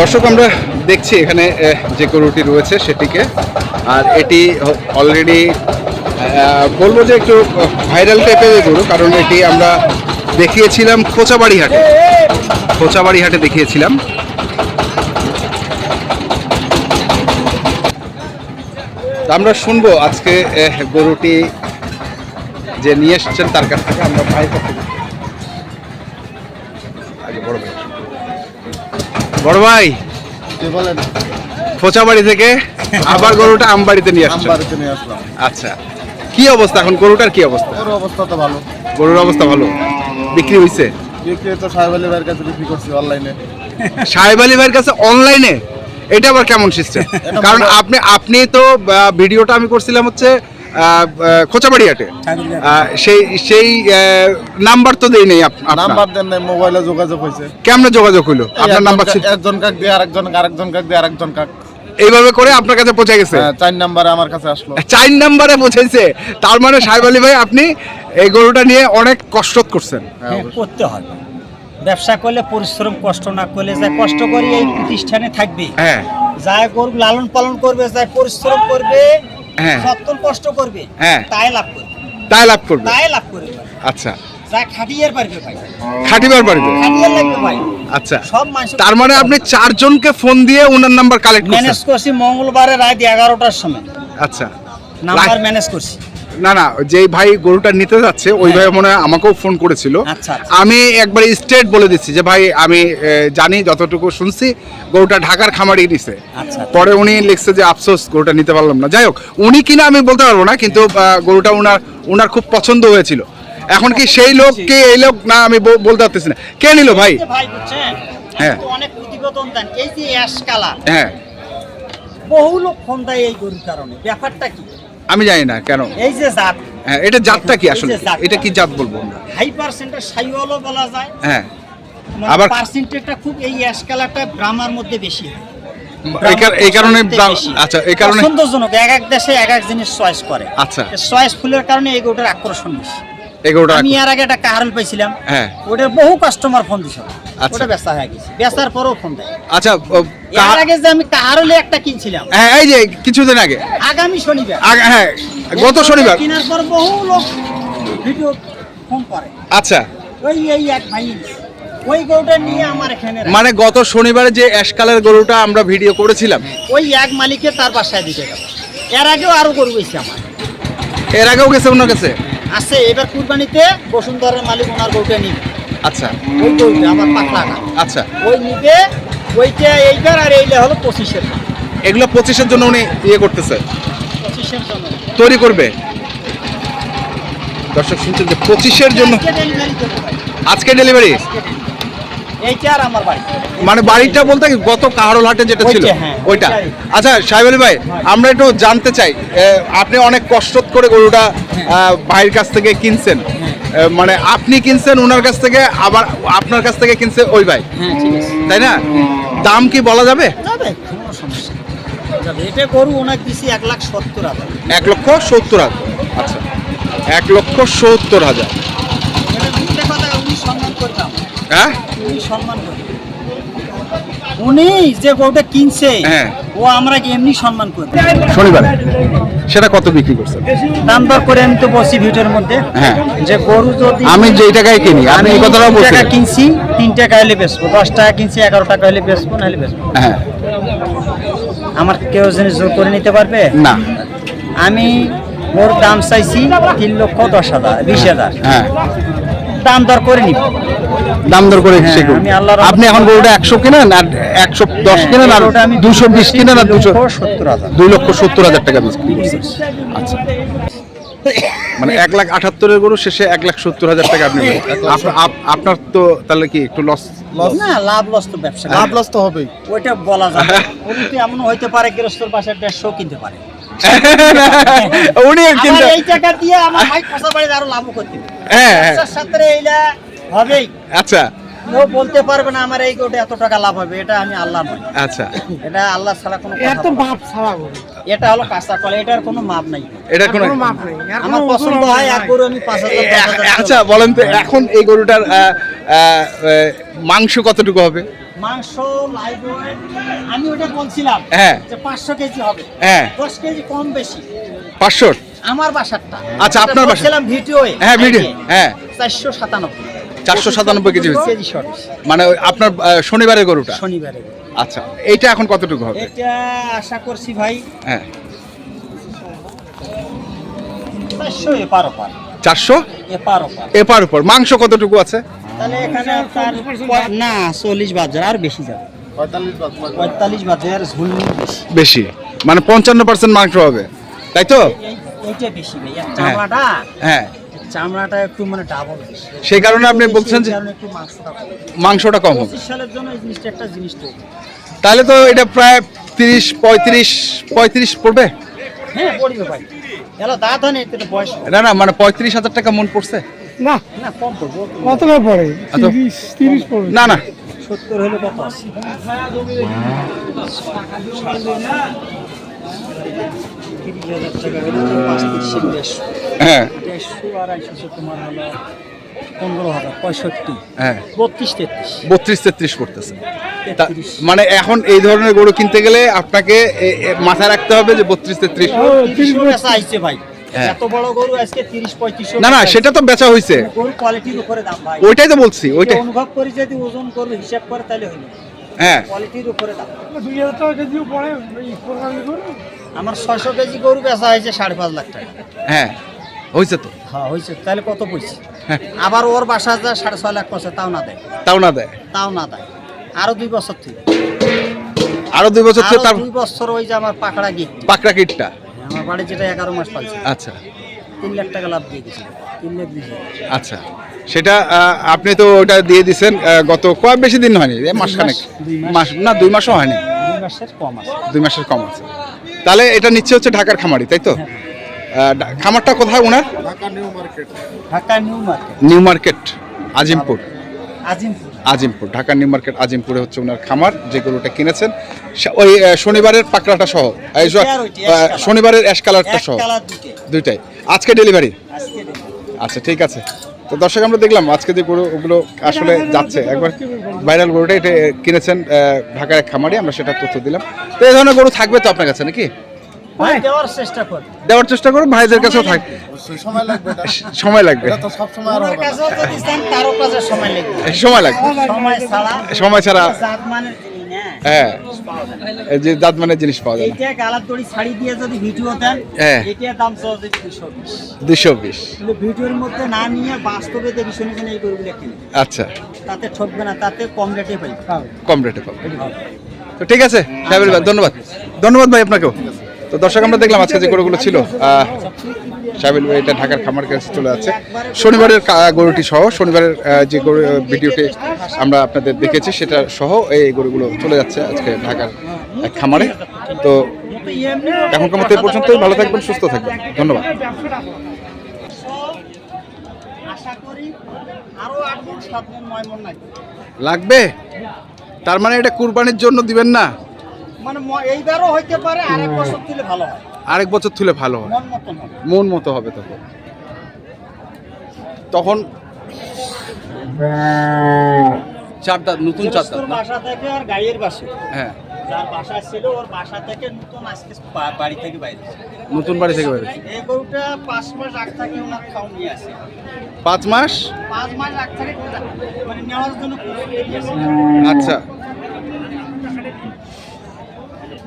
দর্শক, আমরা দেখছি এখানে যে গরুটি রয়েছে সেটিকে। আর এটি অলরেডি বলব যে একটু ভাইরাল টাইপের গরু, কারণ এটি আমরা দেখিয়েছিলাম খোঁচাবাড়ি হাটে খোঁচাবাড়ি হাটে দেখিয়েছিলাম আমরা শুনব আজকে গরুটি যে নিয়ে এসছেন তার কাছ থেকে, আমরা ভাইয়ের কাছ থেকে বড় ভাই বলেন। খোঁচাবাড়ি থেকে আবার গরুটা আমবাড়িতে নিয়ে আসছেন। আমবাড়িতে নিয়ে আসলাম। আচ্ছা কি অবস্থা এখন? গরুটার কি অবস্থা? ওর অবস্থা তো ভালো। গরুর অবস্থা ভালো? বিক্রি হয়েছে বিক্রি তো সাহেব আলী ভাইয়ের কাছে বিক্রি করছি অনলাইনে। সাহেব আলী ভাইয়ের কাছে অনলাইনে? এটা আবার কেমন সিস্টেম? কারণ আপনি আপনি তো ভিডিওটা আমি করছিলাম হচ্ছে সেই সেই নাম্বার তো দেই নেই আপনার। নাম্বার দেন নাই মোবাইলে যোগাযোগ হয়েছে কেমনে যোগাযোগ হইল? আপনার নাম্বার ছিল একজন কাক দিয়ে আরেকজন আরেকজন কাক দিয়ে আরেকজন কাক। এইভাবে করে আপনার কাছে পৌঁছে গেছে? হ্যাঁ, চার নাম্বারে আমার কাছে আসলো। চার নাম্বারে পৌঁছেছে। তার মানে সাহেব আলী ভাই আপনি এই গরুটা নিয়ে অনেক কষ্ট করছেন। হ্যাঁ, হ্যাঁ, করতে হবে ব্যবসা করলে পরিশ্রম কষ্ট না করলে যা কষ্ট করি এই প্রতিষ্ঠানে থাকবে। হ্যাঁ। যা গরু লালন পালন করবে যা পরিশ্রম করবে হ্যাঁ। সত্তর কষ্ট করবে হ্যাঁ। তাই লাভ করবে। তাই লাভ করবে? তাই লাভ করবে। আচ্ছা। আচ্ছা। তার মানে আপনি চারজনকে ফোন দিয়ে ওনার নাম্বার কালেক্ট ম্যানেজ করছি মঙ্গলবারে রাত এগারোটার সময়। আচ্ছা। নাম্বার ম্যানেজ করছি। না না যেই ভাই গরুটা নিতে যাচ্ছে ওই ভাই মনে হয় আমাকেও ফোন করেছিল। আচ্ছা, আচ্ছা। আমি একবার স্ট্রেট বলে দিচ্ছি যে ভাই আমি জানি যতটুকু শুনছি গরুটা ঢাকার খামারি নিছে। আচ্ছা। পরে উনি লিখছে যে আফসোস গরুটা নিতে পারলাম না। যাই হোক উনি কিনা আমি বলতে পারব না কিন্তু গরুটা উনার উনার খুব পছন্দ হয়েছিল। এখন কি সেই লোক কে এই লোক না আমি বল- বলতে পারতেছি না। কে নিল ভাই? হ্যাঁ। অনেক এই যে হ্যাঁ। বহু লোক ফোন দেয় এই গরুর কারণে। ব্যাপারটা কি? আমি জানি না কেন? এই যে জাত। হ্যাঁ এটা জাতটা কি আসলে। এটা কি জাত বলব আমরা? হাই পার্সেন্টের সাইওয়ালও বলা যায়। হ্যাঁ। আবার আবার- পার্সেন্টেজটা খুব এই অ্যাশ কালারটা ব্রাহ্মার মধ্যে বেশি হয়। এই কার- এই কারণে। আচ্ছা এই কারণে সুন্দরজনক এক এক দেশে এক এক জিনিস চয়েস করে। আচ্ছা। চয়েস ফুলের কারণে এই গোটার আকর্ষণ বেশি। এই গরুটা আমি আর আগে একটা কাহারল পাইছিলাম। হ্যাঁ। ওটার বহু কাস্টমার ফোন দিছিল। ওটা বেচা হয়ে গেছে। বেচার পরেও ফোন দেয়। আচ্ছা এর আগে যে আমি কাহারলে একটা কিনছিলাম। হ্যাঁ এই যে কিছুদিন আগে। আগামী শনিবার। হ্যাঁ গত শনিবার। কেনার পর বহু লোক ভিডিও ফোন করে। আচ্ছা। ওই এই এক ভাই ওই গরুটা নিয়ে আমার এখানে মানে গত শনিবারে যে অ্যাশ কালার গরুটা আমরা ভিডিও করেছিলাম। ওই এক মালিকে তার বাসায় দিতে গেল। এর আগেও আরও গরু গেছে আমার। এর আগেও গেছে ওনার কাছে আছে এবার কুরবানিতে বসুন্ধরের মালিক ওনার গরুটা নিবে। আচ্ছা। ওই গরুটা আমার পাতলা না। আচ্ছা। ওই নিবে ওইটা এইবার আর এইটা হলো পঁচিশের এগুলো পঁচিশের জন্য উনি ইয়ে করতেছে। পঁচিশের জন্য। তৈরি করবে। দর্শক শুনছেন যে পঁচিশের জন্য আজকে ডেলিভারি। এইটা আর আমার বাড়ি। মানে বাড়িটা বলতে গত কাহারল হাটে যেটা ছিল? ওইটা, হ্যাঁ, ওইটা। আচ্ছা সাহেব আলী ভাই আমরা একটু জানতে চাই আপনি অনেক কষ্ট করে গরুটা ভাইয়ের কাছ থেকে কিনছেন। মানে আপনি কিনছেন ওনার কাছ থেকে আবার আপনার কাছ থেকে কিনছে ওই ভাই। হ্যাঁ তাই না? দাম কি বলা যাবে? এটা গরু ওনাকে দিছি এক লাখ সত্তর হাজার। এক লক্ষ সত্তর হাজার। আচ্ছা এক লক্ষ সত্তর হাজার। কথা উনি সম্মান করতাম হ্যাঁ? উনি সম্মান করি। উনি যে গরুটা কিনছে হ্যাঁ। ও আমরা এমনি সম্মান করি? শনিবার। সেটা কত বিক্রি করছেন? দাম দর করে আমি তো বসি ভিডিওর মধ্যে হ্যাঁ। যে গরু যদি আমি যেই টাকায় কিনি আমি এই কথাটাও তিন বলছেন টাকা কিনছি তিন টাকা হলে বেচবো দশ টাকা কিনছি এগারো টাকা হলে বেচবো নাহলে বেচবো। হ্যাঁ। আমার কেউ জিনিস জোর করে নিতে পারবে? না। আমি ওর দাম চাইছি তিন লক্ষ দশ হাজার বিশ হাজার। হ্যাঁ। দাম দর করে নিব। দাম দর করে হ্যাঁ, সে আপনি এখন গরুটা একশো কিনেন আর একশো দশ কিনেন আর দুশো বিশ কিনেন আর দুশো দুই লক্ষ সত্তর হাজার টাকা বিক্রি করছেন। আচ্ছা। মানে এক লাখ আটাত্তরের গরু শেষে এক লাখ সত্তর হাজার টাকা আপনি আপনার তো তাহলে কি একটু লস লস না লাভ লস তো ব্যবসা। লাভ লস তো হবেই। ওইটা বলা যায়। উনি তো এমন হইতে পারে গৃহস্থর পাশে দেড়শো কিনতে পারে। উনি এই টাকা দিয়ে আমার ভাই খসা বাড়িতে আরও লাভও করতে হ্যাঁ হ্যাঁ। সাথে এইটা হবেই। আচ্ছা। কেউ বলতে পারবে না আমার এই গোটে এত টাকা লাভ হবে এটা আমি আল্লাহ নয় আচ্ছা। এটা আল্লাহ ছাড়া কোনো কথা বলে মাপ ছাড়া এটা হলো কাঁচা কলা এটার কোনো মাপ নাই। এটা কোনো মাপ নেই। আমার পছন্দ হয় এক গরু আমি পাঁচ হাজার আচ্ছা বলেন তো এখন এই গরুটার মাংস কতটুকু হবে? মাংস আমি ওটা বলছিলাম হ্যাঁ। যে পাঁচশো কেজি হবে। হ্যাঁ। দশ কেজি কম বেশি। পাঁচশোর আমার বাসারটা। আচ্ছা, আপনার বাসা। বলছিলাম ভিডিও হ্যাঁ ভিডিও হ্যাঁ। চারশো সাতানব্বই। চারশো সাতানব্বই কেজি হয়েছে। মানে আপনার শনিবারের গরুটা? শনিবারে আচ্ছা এইটা এখন কতটুকু হবে? এটা আশা করছি ভাই হ্যাঁ। চারশো এপার ওপার। মাংস কতটুকু আছে? তাহলে এখানে না চল্লিশ বাজার আর বেশি যাবে। পঁয়তাল্লিশ বাজার। ঝুল বেশি। বেশি। মানে পঞ্চান্ন পার্সেন্ট মাংস হবে। তাই তো? এই- এইটা বেশি ভাই হ্যাঁ। চামড়াটা একটু মানে ডাবল সেই কারণে আপনি বলছেন যে একটু মাংসটা কম। মাংসটা কম হবে। সালের জন্য এই জিনিসটা একটা জিনিস তৈরি। তাহলে তো এটা প্রায় তিরিশ পঁয়ত্রিশ পঁয়ত্রিশ পড়বে? হ্যাঁ পড়বে ভাই। এলো দাঁত হয় না তো বয়স না না মানে পঁয়ত্রিশ হাজার টাকা মন পড়ছে? না না কম পড়ব। কত করে পড়ে। তিরিশ তিরিশ পড়বে। না না। সত্তর হলে কত আছে হ্যাঁ। হ্যাঁ। বত্রিশ তেত্রিশ। মানে এখন এই ধরনের গরু কিনতে গেলে আপনাকে মাথায় রাখতে হবে যে বত্রিশ তেত্রিশ। ভাই। হ্যাঁ। এত বড় গরু আজকে তিরিশ পঁয়ত্রিশ না না সেটা তো বেচা হয়েছে গরু কোয়ালিটির উপরে দাম ওইটাই তো বলছি ওইটাই। অনুভব করি যদি ওজন করবে হিসাব করে তাহলে হ্যাঁ। কোয়ালিটির উপরে দাম। দুই হাজার টাকা কেজিও পড়ে এই কোরবানি করে আমার ছয়শো কেজি গরু বেচা হয়েছে সাড়ে পাঁচ লাখ টাকা। হ্যাঁ হয়েছে তো। হ্যাঁ হয়েছে। তাহলে কত পয়সা হ্যাঁ। আবার ওর বাসা যা সাড়ে ছয় লাখ পয়সা তাও না দেয়। তাও না দেয়। তাও না দেয়। আরও দুই বছর থেকে। আরও দুই বছর থেকে তার দুই বছর ওই যে আমার পাকড়া গিট পাকড়া কিটটা আমার বাড়ি যেটা এগারো মাস পালছে। আচ্ছা। তিন লাখ টাকা লাভ দিয়ে গেছিল তিন লাখ দিয়েছে আচ্ছা। সেটা আপনি তো ওটা দিয়ে দিছেন গত কয়েক বেশি দিন হয়নি? এই মাস খানেক মাস। মাস না দুই মাসও হয়নি। দুই মাসের কম আছে। দুই মাসের কম আছে। তাহলে এটা নিচ্ছে হচ্ছে ঢাকার খামারি তাই তো? খামারটা কোথায় ওনার? New market. Dhaka new market. New market Azimpur. Azimpur. Azimpur Dhaka new market আজিমপুরে হচ্ছে ওনার খামার যে গরুটা কিনেছেন। ওই শনিবারের পাকড়াটা সহ। শনিবারের অ্যাশ কালারটা সহ। দুইটাই। আজকে ডেলিভারি? আচ্ছা ঠিক আছে। তো দর্শক আমরা দেখলাম আজকে যে গরু ওগুলো আসলে যাচ্ছে। একবার ভাইরাল গরুটা এটা কিনেছেন ঢাকার এক খামারে আমরা সেটা তথ্য দিলাম। তো এই ধরনের গরু থাকবে তো আপনার কাছে নাকি? দেওয়ার চেষ্টা কর দেওয়ার চেষ্টা করুন ভাইদের কাছেও থাক সময় লাগবে এটা। সময় লাগবে। এটা তো সব সময় আর ওনার হবে। না। কাছেও যদি চান তারও কাছে সময় লাগবে। সময় লাগবে। সময় ছাড়া হ্যাঁ। এই যে জাতমানের জিনিস পাওয়া যায় না। এইটা দড়ি ছাড়ি দিয়ে যদি ভিডিও দেন হ্যাঁ। দাম চলছে কিন্তু ভিডিওর মধ্যে না নিয়ে বাস্তবে দেখি শুনে শুনে এই গরুগুলো কিনে। আচ্ছা। তাতে ঠকবে না তাতে কম রেটে পাই। কম রেটে পাবো। তো ঠিক আছে ভাই ধন্যবাদ। ধন্যবাদ ভাই আপনাকেও। তো দর্শক আমরা দেখলাম আজকে যে গরুগুলো ছিল আহ, সাহেবের এটা ঢাকার খামার কাছে চলে যাচ্ছে। শনিবারের গরুটি সহ, শনিবারের যে গরু ভিডিওটি আমরা আপনাদের দেখেছি, সেটা সহ এই গরুগুলো চলে যাচ্ছে আজকে ঢাকার এক খামারে। তো এখনকার মতো এই পর্যন্তই, ভালো থাকবেন, সুস্থ থাকবেন। ধন্যবাদ। লাগবে? তার মানে এটা কুরবানির জন্য দিবেন না? মানে এইবারও হইতে পারে আর এক বছর তুলে ভালো হয়। আরেক বছর তুলে ভালো হয়। মন হবে। মন মতো হবে তখন। তখন চার দাঁত নতুন চার দাঁত বাসা থেকে আর গাইয়ের বাসে। হ্যাঁ। যার বাসা ছিল ওর বাসা থেকে নতুন আজকে বাড়ি থেকে বাইরে নতুন বাড়ি থেকে বেরোচ্ছে এই গরুটা পাঁচ মাস আগ থেকে ওনার খাওয়া নিয়ে আসে। পাঁচ মাস? পাঁচ মাস আগ থেকে মানে নেওয়ার জন্য আচ্ছা।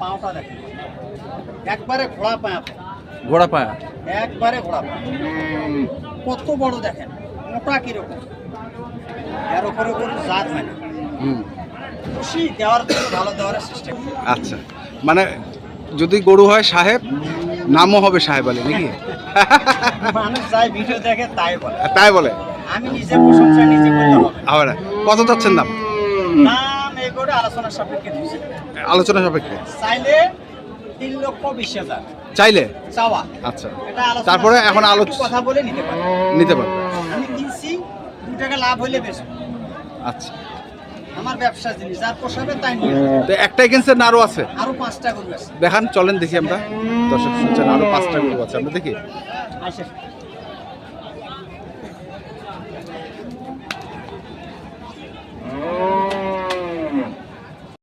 পাওটা দেখেন। একবারে ঘোড়া পায়া ঘোড়া পায়া? একবারে ঘোড়া পায়া। কত বড় দেখেন মোটা কীরকম? এর উপরে কোনো জাত হয় না। খুশি দেওয়ার জন্য ভালো দেওয়ার করি আচ্ছা। মানে যদি গরু হয় সাহেব নামও হবে সাহেব আলী নাকি? মানুষ যাই ভিডিও দেখে তাই বলে। তাই বলে? আমি নিজে প্রশংসা নিজে করলে হবে। আবার কত চাচ্ছেন দাম? দাম এই করে আলোচনার সাপেক্ষে আলোচনা সাপেক্ষে। চাইলে তিন লক্ষ বিশ হাজার। চাইলে? চাওয়া। আচ্ছা। তারপরে এখন সাপেক্ষে কথা বলে নিতে পারে নিতে পারবে। আমি কিনছি দু টাকা লাভ হইলে বেশি। আচ্ছা। আমার ব্যবসা জিনিস যার পোষাবে তাই নিয়ে তো একটাই কিনছেন না আছে? আরও পাঁচটা গরু আছে। দেখান চলেন দেখি আমরা। দর্শক শুনছেন আরও পাঁচটা গরু আছে। আমরা দেখি।